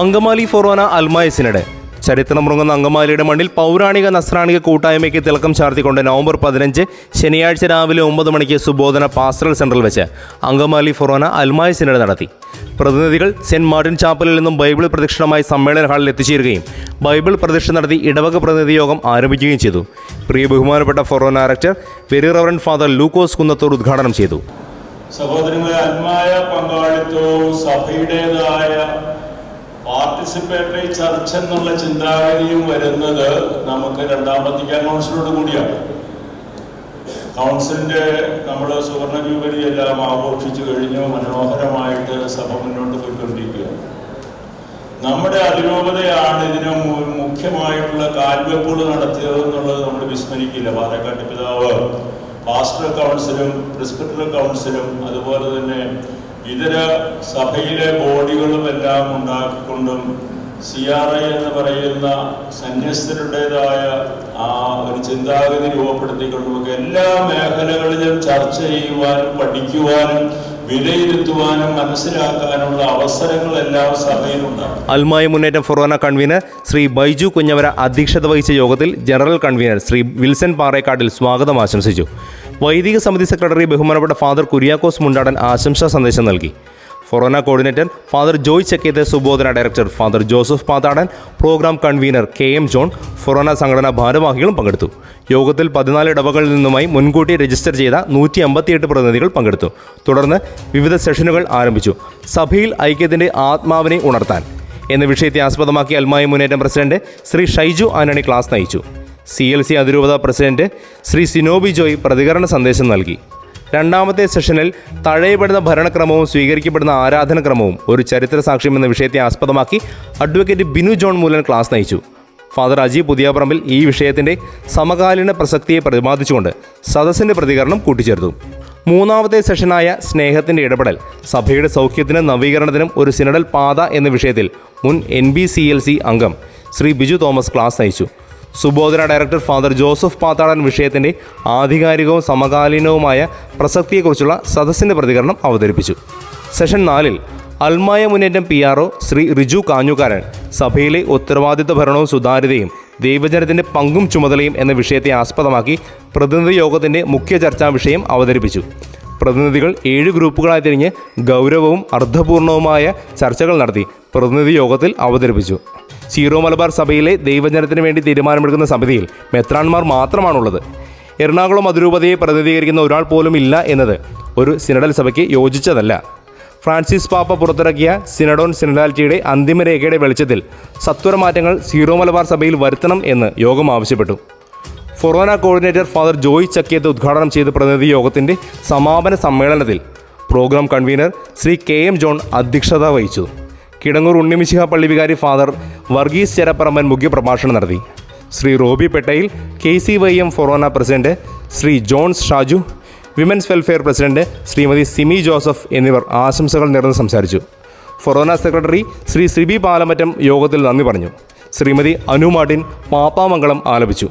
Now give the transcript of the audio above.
അങ്കമാലി ഫൊറോന അൽമായസിനിടെ. ചരിത്രമുറങ്ങുന്ന അങ്കമാലിയുടെ മണ്ണിൽ പൗരാണിക നസ്രാണിക കൂട്ടായ്മയ്ക്ക് തിളക്കം ചാർത്തിക്കൊണ്ട് നവംബർ പതിനഞ്ച് ശനിയാഴ്ച രാവിലെ ഒമ്പത് മണിക്ക് സുബോധന പാസ്റ്ററൽ സെന്ററിൽ വെച്ച് അങ്കമാലി ഫൊറോന അൽമായസിനിടെ നടത്തി. പ്രതിനിധികൾ സെന്റ് മാർട്ടിൻ ചാപ്പലിൽ നിന്നും ബൈബിൾ പ്രദക്ഷിണമായി സമ്മേളന ഹാളിൽ എത്തിച്ചേരുകയും ബൈബിൾ പ്രദക്ഷ നടത്തി ഇടവക പ്രതിനിധി യോഗം ആരംഭിക്കുകയും ചെയ്തു. പ്രിയ ബഹുമാനപ്പെട്ട forane director very reverend father Lukose Kunnathur ഉദ്ഘാടനം ചെയ്തു. സഹോദരങ്ങളെ അന്മായ പങ്കാളിത്തവും സഭയുടേതായ പാർട്ടിസിപ്പേറ്ററി ചർച്ച എന്നുള്ള ചിന്താഗതിയും വരുന്നത് നമുക്ക് രണ്ടാം വത്തിക്കാൻ കൗൺസിലോട് കൂടിയാണ് കൗൺസിലിന്റെ നമ്മൾ സുവർണ ജൂബിലി എല്ലാം ആഘോഷിച്ചു കഴിഞ്ഞു മനോഹരമായിട്ട് സഭ മുന്നോട്ട് പോയിക്കൊണ്ടിരിക്കുകയാണ് നമ്മുടെ അതിരൂപതയാണ് ഇതിന് മുഖ്യമായിട്ടുള്ള കാൽവെപ്പുകൾ നടത്തിയത് എന്നുള്ളത് നമ്മൾ വിസ്മരിക്കില്ല. പാലക്കാട്ട് പിതാവ് പാസ്റ്റർ കൗൺസിലും പ്രിസ്പിറ്റൽ കൗൺസിലും അതുപോലെ തന്നെ ഇതര സഭയിലെ ബോഡികളും എല്ലാം ഉണ്ടാക്കിക്കൊണ്ടും സി ആർ ഐ എന്ന് പറയുന്ന സന്യസ്തരുടേതായ ആ ഒരു ചിന്താഗതി രൂപപ്പെടുത്തിക്കൊണ്ടുമൊക്കെ എല്ലാ മേഖലകളിലും ചർച്ച ചെയ്യുവാനും പഠിക്കുവാനും മനസ്സിലാക്കാനുള്ള അൽമായ മുന്നേറ്റം ഫൊറോന കൺവീനർ ശ്രീ ബൈജു കുഞ്ഞവര അധ്യക്ഷത വഹിച്ച യോഗത്തിൽ general convener Shri Wilson Parekkattil സ്വാഗതം ആശംസിച്ചു. വൈദിക സമിതി സെക്രട്ടറി ബഹുമാനപ്പെട്ട ഫാദർ കുര്യാക്കോസ് മുണ്ടാടൻ ആശംസാ സന്ദേശം നൽകി. Forane coordinator father Joy Chakkethe Subodhana director father Joseph Pathadan programme convener K M John forane സംഘടനാ ഭാരവാഹികളും പങ്കെടുത്തു. യോഗത്തിൽ പതിനാല് ഇടവകളിൽ നിന്നുമായി മുൻകൂട്ടി രജിസ്റ്റർ ചെയ്ത നൂറ്റി അമ്പത്തിയെട്ട് പ്രതിനിധികൾ പങ്കെടുത്തു. തുടർന്ന് വിവിധ സെഷനുകൾ ആരംഭിച്ചു. സഭയിൽ ഐക്യത്തിന്റെ ആത്മാവിനെ ഉണർത്താൻ. എന്ന വിഷയത്തെ ആസ്പദമാക്കി അൽമായ മുന്നേറ്റം president Shri Shaiju Antony class നയിച്ചു. സി എൽ സി അതിരൂപത പ്രസിഡന്റ് ശ്രീ സിനോബി ജോയ് പ്രതികരണ സന്ദേശം നൽകി. രണ്ടാമത്തെ സെഷനിൽ തഴയപ്പെടുന്ന ഭരണക്രമവും സ്വീകരിക്കപ്പെടുന്ന ആരാധനക്രമവും ഒരു ചരിത്ര സാക്ഷ്യം എന്ന വിഷയത്തെ ആസ്പദമാക്കി advocate Binu John Moolan class നയിച്ചു. ഫാദർ അജി പുതിയാപറമ്പിൽ ഈ വിഷയത്തിന്റെ സമകാലീന പ്രസക്തിയെ പ്രതിപാദിച്ചുകൊണ്ട് സദസ്സിന്റെ പ്രതികരണം കൂട്ടിച്ചേർത്തു. മൂന്നാമത്തെ സെഷനായ സ്നേഹത്തിന്റെ ഇടപെടൽ സഭയുടെ സൗഖ്യത്തിനും നവീകരണത്തിനും ഒരു സിനഡൽ പാത എന്ന വിഷയത്തിൽ മുൻ N B C L C അംഗം ശ്രീ ബിജു തോമസ് ക്ലാസ് നയിച്ചു. Subodhana director father Joseph Pathadan വിഷയത്തിന്റെ ആധികാരികവും സമകാലീനവുമായ പ്രസക്തിയെക്കുറിച്ചുള്ള സദസ്സിന്റെ പ്രതികരണം അവതരിപ്പിച്ചു. സെഷൻ നാലിൽ അൽമായ മുന്നേറ്റം പി ആർ ശ്രീ റിജു കാഞ്ഞുകാരൻ സഭയിലെ ഉത്തരവാദിത്വ ഭരണവും സുതാര്യതയും ദൈവജനത്തിന്റെ പങ്കും ചുമതലയും എന്ന വിഷയത്തെ ആസ്പദമാക്കി പ്രതിനിധി യോഗത്തിന്റെ മുഖ്യ ചർച്ചാ വിഷയം അവതരിപ്പിച്ചു. പ്രതിനിധികൾ ഏഴ് ഗ്രൂപ്പുകളായി തിരിഞ്ഞ് ഗൗരവവും അർത്ഥപൂർണവുമായ ചർച്ചകൾ നടത്തി പ്രതിനിധി യോഗത്തിൽ അവതരിപ്പിച്ചു. സീറോ മലബാർ സഭയിലെ ദൈവജനത്തിന് വേണ്ടി തീരുമാനമെടുക്കുന്ന സമിതിയിൽ മെത്രാൻമാർ മാത്രമാണുള്ളത്. എറണാകുളം അതിരൂപതയെ പ്രതിനിധീകരിക്കുന്ന ഒരാൾ പോലും ഇല്ല എന്നത് ഒരു സിനഡൽ സഭയ്ക്ക് യോജിച്ചതല്ല. ഫ്രാൻസിസ് പാപ്പ പുറത്തിറക്കിയ സിനഡോൺ സിനഡാലിറ്റിയുടെ അന്തിമരേഖയുടെ വെളിച്ചത്തിൽ സത്വരമാറ്റങ്ങൾ സീറോ മലബാർ സഭയിൽ വരുത്തണം എന്ന് യോഗം ആവശ്യപ്പെട്ടു. Forane coordinator father Joy Chakkiyath ഉദ്ഘാടനം ചെയ്ത പ്രതിനിധി യോഗത്തിന്റെ സമാപന സമ്മേളനത്തിൽ programme convener Shri K M John അധ്യക്ഷത വഹിച്ചു. കിടങ്ങൂർ ഉണ്ണിമിശിഹ പള്ളി വികാരി ഫാദർ വർഗീസ് ചെരപ്പറമ്പൻ മുഖ്യപ്രഭാഷണം നടത്തി. Shri Roby Pettayil K C Y M forane president Shri Johns Shaju women's welfare president Shrimati Simi Joseph എന്നിവർ ആശംസകൾ നേർന്ന് സംസാരിച്ചു. ഫൊറോന സെക്രട്ടറി ശ്രീ സിബി പാലമറ്റം യോഗത്തിൽ നന്ദി പറഞ്ഞു. ശ്രീമതി അനു മാർട്ടിൻ പാപ്പാമംഗളം ആലപിച്ചു.